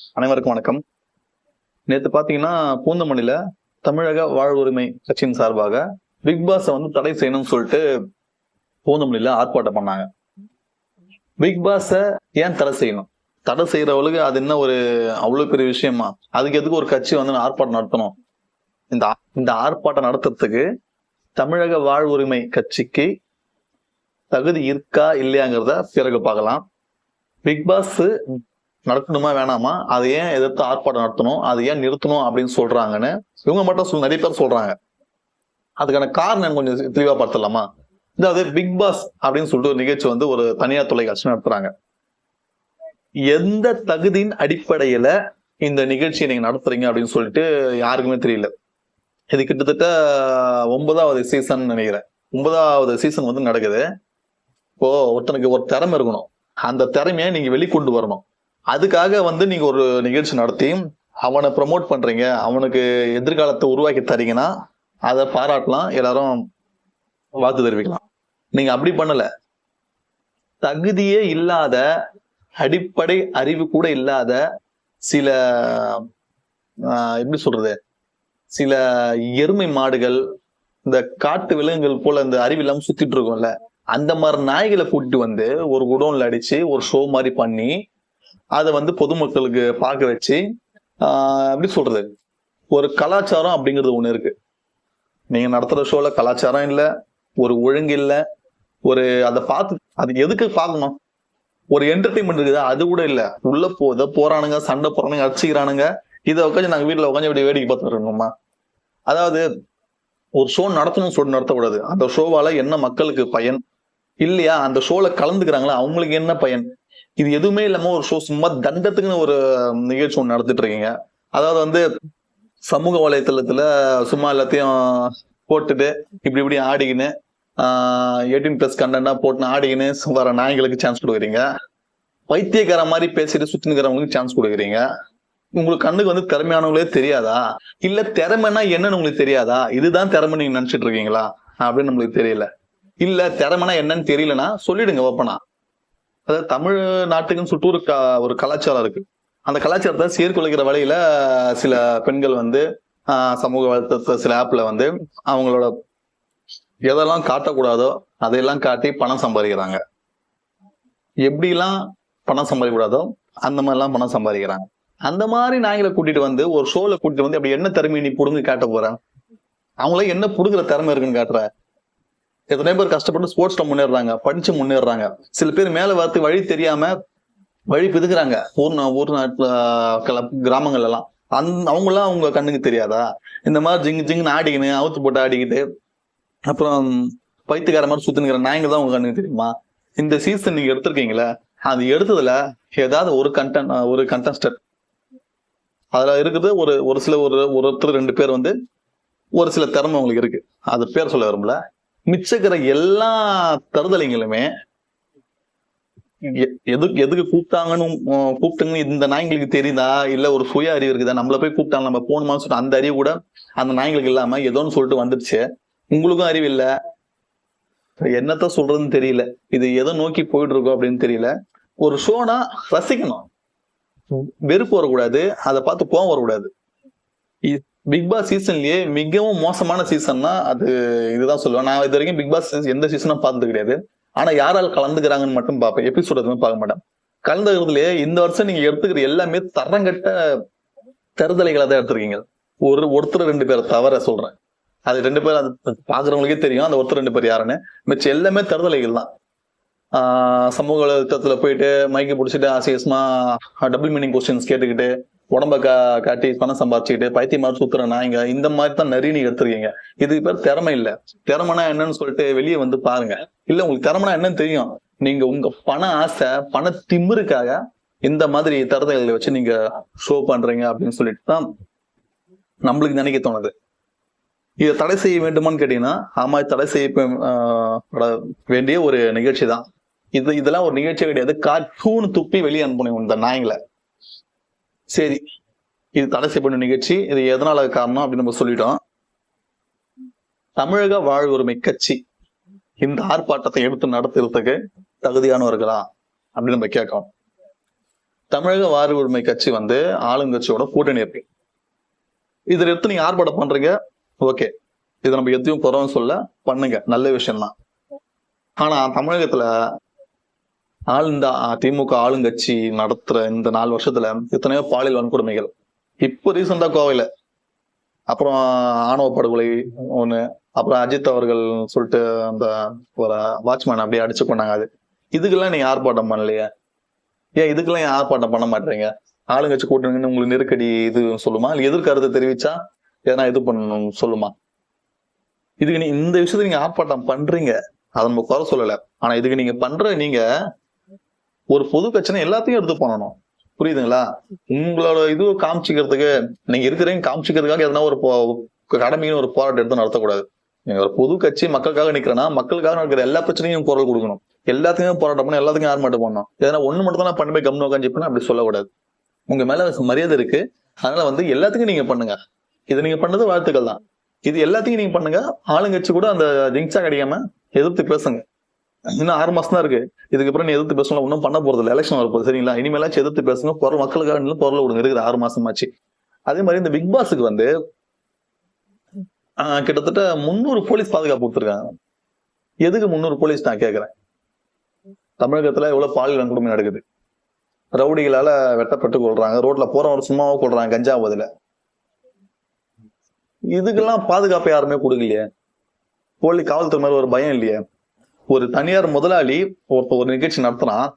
அனைவருக்கும் வணக்கம். நேத்து பாத்தீங்கன்னா பூந்தமல்லியில தமிழக வாழ்வுரிமை கட்சியின் சார்பாக பிக் பாஸை வந்து தடை செய்யணும்னு சொல்லிட்டு பூந்தமல்லியில ஆர்ப்பாட்டம் பண்ணாங்க. பிக் பாஸை ஏன் தடை செய்யணும்? தடை செய்யறவளுக்கு அது என்ன ஒரு அவ்வளவு பெரிய விஷயமா? அதுக்கு எதுக்கு ஒரு கட்சி வந்து ஆர்ப்பாட்டம் நடத்தணும்? இந்த இந்த ஆர்ப்பாட்டம் நடத்துறதுக்கு தமிழக வாழ்வுரிமை கட்சிக்கு தகுதி இருக்கா இல்லையாங்கிறத பிறகு பார்க்கலாம். பிக் பாஸ் நடத்தணுமா வேணாமா? அதை ஏன் எதிர்த்து ஆர்ப்பாட்டம் நடத்தணும்? அதை ஏன் நிறுத்தணும் அப்படின்னு சொல்றாங்கன்னு இவங்க மட்டும் நிறைய பேர் சொல்றாங்க. அதுக்கான காரணம் கொஞ்சம் தெளிவா பார்த்துடலாமா? அதாவது பிக் பாஸ் அப்படின்னு சொல்லிட்டு ஒரு நிகழ்ச்சி வந்து ஒரு தனியார் தொலைக்காட்சி நடத்துறாங்க. எந்த தகுதியின் அடிப்படையில இந்த நிகழ்ச்சியை நீங்க நடத்துறீங்க அப்படின்னு சொல்லிட்டு யாருக்குமே தெரியல. இது கிட்டத்தட்ட ஒன்பதாவது சீசன் நினைக்கிறேன். ஒன்பதாவது சீசன் வந்து நடக்குது. இப்போ ஒருத்தனுக்கு ஒரு திறமை இருக்கணும். அந்த திறமையை நீங்க வெளிக்கொண்டு வரணும். அதுக்காக வந்து நீங்க ஒரு நிகழ்ச்சி நடத்தி அவனை ப்ரமோட் பண்றீங்க அவனுக்கு எதிர்காலத்தை உருவாக்கி தரீங்கன்னா அதை பாராட்டலாம் எல்லாரும் வாழ்த்து தெரிவிக்கலாம். நீங்க அப்படி பண்ணல. தகுதியே இல்லாத அடிப்படை அறிவு கூட இல்லாத சில ஆஹ், எப்படி சொல்றது? சில எருமை மாடுகள் இந்த காட்டு விலங்குகள் போல இந்த அறிவு இல்லாம சுத்திட்டு இருக்கும்ல அந்த மாதிரி நாய்களை கூட்டிட்டு வந்து ஒரு குடோன்ல அடிச்சு ஒரு ஷோ மாதிரி பண்ணி அதை வந்து பொதுமக்களுக்கு பார்க்க வச்சு எப்படி சொல்றது? ஒரு கலாச்சாரம் அப்படிங்கிறது ஒன்று இருக்கு. நீங்க நடத்துற ஷோல கலாச்சாரம் இல்லை ஒரு ஒழுங்கு இல்லை ஒரு அதை பார்த்து அது எதுக்கு பார்க்கணும்? ஒரு என்டர்டைன்மெண்ட் இருக்குதா? அது கூட இல்லை. உள்ள போ இதை போறானுங்க சண்டை போறானுங்க அடிச்சுக்கிறானுங்க இதை உட்காந்து நாங்கள் வீட்டில் உட்காந்து இப்படி வேடிக்கை பார்த்துட்டு இருக்கோமா? அதாவது ஒரு ஷோ நடத்தணும்னு சொல்லி நடத்தக்கூடாது. அந்த ஷோவால என்ன மக்களுக்கு பயன்? இல்லையா? அந்த ஷோல கலந்துக்கிறாங்களா? அவங்களுக்கு என்ன பயன்? இது எதுவுமே இல்லாம ஒரு ஷோ சும்மா தண்டத்துக்குன்னு ஒரு நிகழ்ச்சி ஒன்று நடத்திட்டு இருக்கீங்க. அதாவது வந்து சமூக வலைத்தளத்துல சும்மா எல்லாத்தையும் போட்டுட்டு இப்படி இப்படி ஆடிக்கின்னு எயிட்டீன் பிளஸ் கண்டென்ட்டா போட்டு ஆடிக்கின்னு வர நாய்களுக்கு சான்ஸ் கொடுக்குறீங்க. பைத்தியக்கார மாதிரி பேசிட்டு சுத்தினுக்கிறவங்களுக்கு சான்ஸ் கொடுக்குறீங்க. உங்களுக்கு கண்ணுக்கு வந்து திறமையானவங்களே தெரியாதா? இல்ல திறமைன்னா என்னன்னு உங்களுக்கு தெரியாதா? இதுதான் திறமை நீங்க நினைச்சிட்டு இருக்கீங்களா? அப்படின்னு நம்மளுக்கு தெரியல. இல்ல திறமைனா என்னன்னு தெரியலனா சொல்லிடுங்க ஓப்பனா அதாவது தமிழ் நாட்டுக்குன்னு சொல்லிட்டு ஒரு க- ஒரு கலாச்சாரம் இருக்கு. அந்த கலாச்சாரத்தை சீர்குலைக்கிற வழியில சில பெண்கள் வந்து ஆஹ், சமூக வலைத்தள சில ஆப்ல வந்து அவங்களோட எதெல்லாம் காட்டக்கூடாதோ அதையெல்லாம் காட்டி பணம் சம்பாதிக்கிறாங்க. எப்படிலாம் பணம் சம்பாதிக்கக்கூடாதோ அந்த மாதிரிலாம் பணம் சம்பாதிக்கிறாங்க. அந்த மாதிரி நாய்களை கூட்டிட்டு வந்து ஒரு ஷோல கூட்டிட்டு வந்து அப்படி என்ன திறமை நீ புடுங்க காட்ட போற? அவங்கள என்ன புடுங்குற திறமை இருக்குன்னு காட்டுற? எத்தனை பேர் கஷ்டப்பட்டு ஸ்போர்ட்ஸ்ல முன்னேறாங்க படிச்சு முன்னேறாங்க சில பேர் மேல வரத்து வழி தெரியாம வழி பிதுக்குறாங்க ஊர் ஊர் நாட்டுல கிளப் எல்லாம் அந் அவங்களாம் அவங்க கண்ணுக்கு தெரியாதா? இந்த மாதிரி ஜிங்கு ஜிங்குன்னு ஆடிக்கின்னு அவுத்து போட்டு ஆடிக்கிட்டு அப்புறம் பைத்துக்கார மாதிரி சுத்தினுக்கிற நாயங்க தான் உங்க கண்ணுக்கு தெரியுமா? இந்த சீசன் நீங்க எடுத்திருக்கீங்களே அது எடுத்ததுல ஏதாவது ஒரு கண்டன் ஒரு கண்டஸ்டர் அதுல இருக்குது ஒரு ஒரு சில ஒரு ஒருத்தர் ரெண்டு பேர் வந்து ஒரு சில திறமை உங்களுக்கு இருக்கு. அது பேர் சொல்ல விரும்பல. மிச்சக்கிற எல்லா தருதலைங்களுமே எதுக்கு எதுக்கு கூப்பிட்டாங்கன்னு கூப்பிட்டுங்கன்னு இந்த நாய்ங்களுக்கு தெரியுதா? இல்ல ஒரு சுய அறிவு இருக்குதா? நம்மள போய் கூப்பிட்டாங்க நம்ம போகணுமான்னு சொல்லிட்டு அந்த அறிவு கூட அந்த நாய்ங்களுக்கு இல்லாம ஏதோன்னு சொல்லிட்டு வந்துடுச்சு உங்களுக்கும் அறிவு இல்ல. என்னத்த சொல்றதுன்னு தெரியல. இது எதை நோக்கி போயிட்டு இருக்கோம் அப்படின்னு தெரியல. ஒரு ஷோனா ரசிக்கணும். வெறுப்பு வரக்கூடாது. அதை பார்த்து கோவம் வரக்கூடாது. பிக் பாஸ் சீசன்லயே மிகவும் மோசமான சீசன்னா அது இதுதான் சொல்லுவேன். நான் இது வரைக்கும் பிக் பாஸ் எந்த சீசனும் பார்த்தது கிடையாது. ஆனா யாரால் கலந்துக்கிறாங்கன்னு மட்டும் பார்ப்பேன். எபிசோட் எதுவும் பார்க்க மாட்டேன். கலந்துக்கிறதுலயே இந்த வருஷம் நீங்க எடுத்துக்கிற எல்லாமே தரங்கட்ட தருதலைகளை தான் எடுத்திருக்கீங்க. ஒரு ஒருத்தர் ரெண்டு பேரை தவிர சொல்றேன். அது ரெண்டு பேர் அது பாக்குறவங்களுக்கே தெரியும். அந்த ஒருத்தர் ரெண்டு பேர் யாருன்னு. மிச்சம் எல்லாமே தருதலைகள் தான். சமூக வலைத்தளத்துல போயிட்டு மைக்கு பிடிச்சிட்டு ஆசியஸ்மா டபுள் மீனிங் கொஸ்டின்ஸ் கேட்டுக்கிட்டு உடம்ப கா காட்டி பணம் சம்பாதிச்சுக்கிட்டு பைத்தியம் மாதிரி சுத்துற நாய்ங்க இந்த மாதிரி தான் நிறைய நீங்க எடுத்திருக்கீங்க. இதுக்கு பேர் திறமை இல்ல. திறமைனா என்னன்னு சொல்லிட்டு வெளியே வந்து பாருங்க. இல்ல உங்களுக்கு திறமைனா என்னன்னு தெரியும். நீங்க உங்க பண ஆசை பண திமிருக்காக இந்த மாதிரி தரதைகளை வச்சு நீங்க ஷோ பண்றீங்க அப்படின்னு சொல்லிட்டு தான் நம்மளுக்கு நினைக்க தோணுது. இதை தடை செய்ய வேண்டுமான்னு கேட்டீங்கன்னா ஆமா தடை செய்ய பட வேண்டிய ஒரு நிகழ்ச்சி தான். இது இதெல்லாம் ஒரு நிகழ்ச்சி கிடையாது. கார்ட்டூன் துப்பி வெளியே அனுப்பணும் இந்த நாய்களை சரி. இது தடை செய்யப்படும் நிகழ்ச்சி. இது எதனால காரணம் அப்படின்னு நம்ம சொல்லிட்டோம். தமிழக வாழ்வுரிமை கட்சி இந்த ஆர்ப்பாட்டத்தை எடுத்து நடத்துறதுக்கு தகுதியானவர்களா அப்படின்னு நம்ம கேட்கணும் தமிழக வாழ்வுரிமை உரிமை கட்சி வந்து ஆளுங்கட்சியோட கூட்டணி இருக்கு. இதில் எடுத்து நீங்க ஆர்ப்பாட்டம் பண்றீங்க. ஓகே. இது நம்ம எதையும் குறவும் சொல்ல பண்ணுங்க. நல்ல விஷயம் தான் ஆனா தமிழகத்துல ஆளுந்த திமுக ஆளுங்கட்சி நடத்துற இந்த நாலு வருஷத்துல எத்தனையோ பாலியல் வன்கொடுமைகள். இப்போ ரீசெண்டா கோவையில. அப்புறம் ஆணவ படுகொலை ஒண்ணு. அப்புறம் அஜித் அவர்கள் சொல்லிட்டு அந்த ஒரு வாட்ச்மேன் அப்படியே அடிச்சு கொண்டாங்க அது. இதுக்கெல்லாம் நீங்க ஆர்ப்பாட்டம் பண்ணலையே? ஏன் இதுக்கெல்லாம் ஏன் ஆர்ப்பாட்டம் பண்ண மாட்டீங்க? ஆளுங்கட்சி கூட்டணுங்கன்னு உங்களுக்கு நெருக்கடி இது சொல்லுமா? இல்லை எதிர்கருத்தை தெரிவிச்சா எதனா இது பண்ணணும் சொல்லுமா? இதுக்கு நீ இந்த விஷயத்த நீங்க ஆர்ப்பாட்டம் பண்றீங்க. அதை நம்ம குறை சொல்லல. ஆனா இதுக்கு நீங்க பண்ற நீங்க ஒரு பொது பிரச்சனை எல்லாத்தையும் எடுத்து பண்ணணும். புரியுதுங்களா? உங்களோட இது காமிச்சிக்கிறதுக்கு நீங்க இருக்கிறீங்க காமிச்சிக்கிறதுக்காக எதனா ஒரு கடமையும் கடமைன்னு ஒரு போராட்டம் எடுத்து நடத்தக்கூடாது. நீங்க ஒரு பொது கட்சி மக்களுக்காக நிக்கிறேன்னா மக்களுக்காக நடக்கிற எல்லா பிரச்சனையும் குரல் கொடுக்கணும். எல்லாத்துக்கும் போராட்டம் பண்ணணும் எல்லாத்துக்கும் ஆர்மாட்டம் பண்ணணும். எதனா ஒண்ணு மட்டும் தான் நான் பண்ணி போய் கம்னு உட்காந்து அப்படி சொல்லக்கூடாது. உங்க மேல மரியாதை இருக்கு. அதனால வந்து எல்லாத்துக்கும் நீங்க பண்ணுங்க. இது நீங்க பண்ணது வாழ்த்துக்கள் தான். இது எல்லாத்தையும் நீங்க பண்ணுங்க. ஆளுங்கட்சி கூட அந்த ஜிங்ஸா கிடைக்காம எதிர்த்து பேசுங்க. இன்னும் ஆறு மாசம் தான் இருக்கு. இதுக்கப்புறம் நீ எதிர்த்து பேசணும் ஒன்றும் பண்ண போறது இல்லை. எலெக்ஷன் வரப்போகுது சரிங்களா? இனிமேலாச்சும் எதிர்த்து பேசுங்க குரல் மக்களுக்காக நின்று குரல் விடுங்க. இருக்குது ஆறு மாசமாச்சு அதே மாதிரி இந்த பிக் பாஸுக்கு வந்து ஆஹ், கிட்டத்தட்ட முந்நூறு போலீஸ் பாதுகாப்பு கொடுத்துருக்காங்க. எதுக்கு முந்நூறு போலீஸ் நான் கேட்குறேன் தமிழகத்துல எவ்வளவு பாலியல் வன்கொடுமை நடக்குது. ரவுடிகளால வெட்டப்பட்டு கொள்றாங்க. ரோட்ல போறவங்க சும்மாவா கொள்றாங்க கஞ்சா இதுக்கெல்லாம் பாதுகாப்பு யாருமே கொடுக்கலையே? போலி காவல்துறை மேல ஒரு பயம் இல்லையே? ஒரு தனியார் முதலாளி ஒருத்த ஒரு நிகழ்ச்சி நடத்துறான்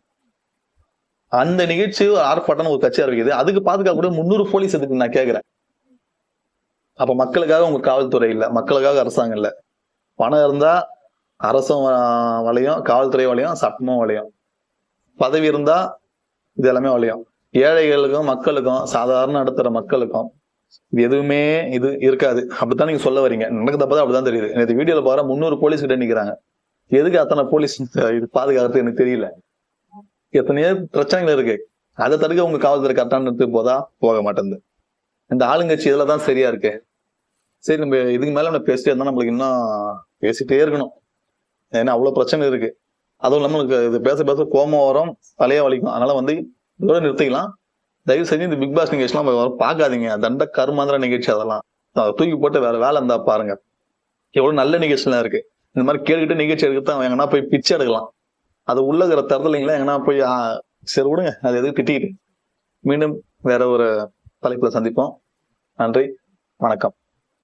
அந்த நிகழ்ச்சி ஆர்ப்பாட்டம் ஒரு கட்சி ஆரம்பிக்குது. அதுக்கு பாதுகாக்க கூட முந்நூறு போலீஸ் எதுக்கு நான் கேட்கிறேன் அப்ப மக்களுக்காக உங்க காவல்துறை இல்ல மக்களுக்காக அரசாங்கம் இல்ல. பணம் இருந்தா அரசும் வளையும் காவல்துறை வளையும் சட்டமும் வளையும். பதவி இருந்தா இது எல்லாமே வளையும். ஏழைகளுக்கும் மக்களுக்கும் சாதாரண நடத்துற மக்களுக்கும் இது எதுவுமே இது இருக்காது. அப்படித்தான் நீங்க சொல்ல வரீங்க. நடக்கிறத பார்த்தா அப்படிதான் தெரியுது. நேற்று வீடியோல பாரு முந்நூறு போலீஸ் கிட்ட நிக்கிறாங்க. எதுக்கு அத்தனை போலீஸ் இது பாதுகாக்கிறது எனக்கு தெரியல. எத்தனையோ பிரச்சனைகள் இருக்கு. அதை தடுக்க உங்க காவல்துறை கரெக்டான இடத்துக்கு போதா? போக மாட்டேங்குது. இந்த ஆளுங்கட்சி இதில் தான் சரியா இருக்கு. சரி நம்ம இதுக்கு மேலே நம்ம பேசிட்டே இருந்தால் நம்மளுக்கு இன்னும் பேசிட்டே இருக்கணும். ஏன்னா அவ்வளோ பிரச்சனை இருக்கு. அதுவும் இல்லாமல் நமக்கு இது பேச பேச கோமம் வரும் தலைய வலிக்கும். அதனால வந்து இதோட நிறுத்திக்கலாம். தயவு செஞ்சு இந்த பிக் பாஸ் நிகழ்ச்சிலாம் பார்க்காதீங்க. தண்ட கருமாந்திர நிகழ்ச்சி அதெல்லாம். தூக்கி போட்டு வேற வேலை இருந்தா பாருங்க. எவ்வளவு நல்ல நிகழ்ச்சிலாம் இருக்கு. இந்த மாதிரி கேட்டுக்கிட்டு நிகழ்ச்சி எடுக்கத்தான் அவன் எங்கன்னா போய் பிச்சை எடுக்கலாம். அது உள்ள இருக்கிற தரதுலைங்களா எங்கன்னா போய் சரி விடுங்க. அது எதுக்கு திட்டிக்கிட்டு. மீண்டும் வேற ஒரு தலைப்புல சந்திப்போம். நன்றி. வணக்கம்.